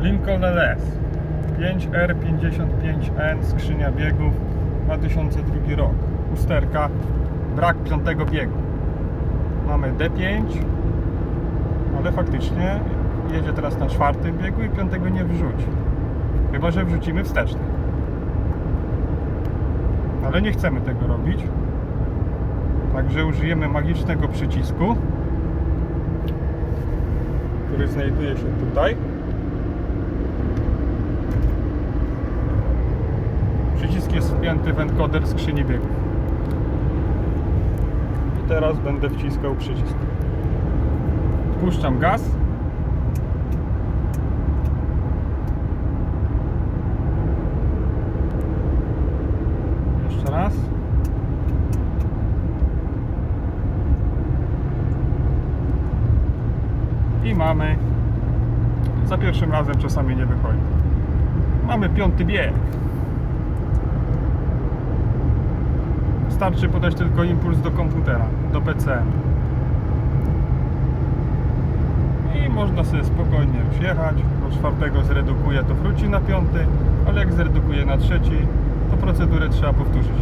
Lincoln LS 5R55N skrzynia biegów 2002 rok. Usterka brak piątego biegu. Mamy D5 ale faktycznie jedzie teraz na czwartym biegu i piątego nie wrzuci. Chyba, że wrzucimy wsteczny. Ale nie chcemy tego robić. Także użyjemy magicznego przycisku który znajduje się tutaj Jest wpięty w encoder skrzyni biegów. I teraz będę wciskał przycisk. Puszczam gaz. Jeszcze raz. I mamy. Za pierwszym razem czasami nie wychodzi. Mamy piąty bieg. Wystarczy podać tylko impuls do komputera, do PC. I można sobie spokojnie już jechać. Do czwartego zredukuje, to wróci na piąty, ale jak zredukuje na trzeci, to procedurę trzeba powtórzyć.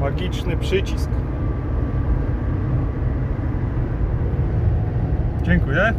Magiczny przycisk. Dziękuję.